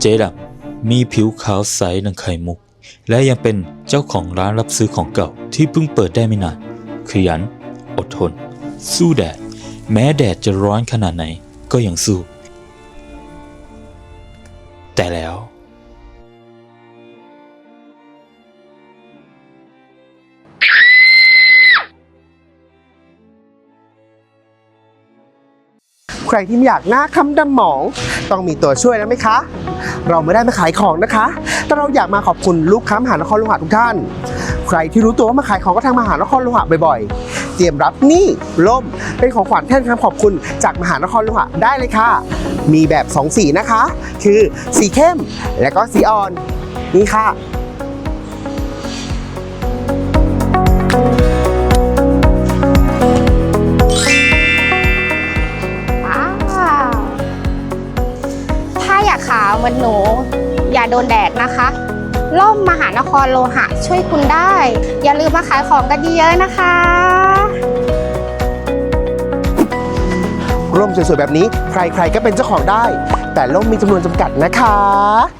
เจ๊ดำมีผิวขาวใสดังไข่มุก และยังเป็นเจ้าของร้านรับซื้อของเก่าที่เพิ่งเปิดได้ไม่นาน ขยัน อดทน สู้แดด แม้แดดจะร้อนขนาดไหนก็ยังสู้ แต่แล้ว ใครที่ไม่อยากหน้าคำดำหมอง ต้องมีตัวช่วยนะไหมคะ เราไม่ได้มาขายของนะคะ แต่เราอยากมาขอบคุณลูกค้ามหานครโลหะทุกท่าน ใครที่รู้ตัวว่ามาขายของก็ทางมหานครโลหะบ่อยๆ เตรียมรับนี่ล่มเป็นของขวัญแทนคำขอบคุณจากมหานครโลหะได้เลยค่ะ มีแบบ 2 สีนะคะ คือสีเข้มและก็สีอ่อนนี่ค่ะ เหมือนหนู อย่าโดนแดดนะคะล่มมหานครโลหะช่วยคุณได้ อย่าลืมมาขายของกันเยอะๆนะคะ ร่มสวยๆแบบนี้ ใครๆก็เป็นเจ้าของได้ แต่ร่มมีจำนวนจำกัดนะคะ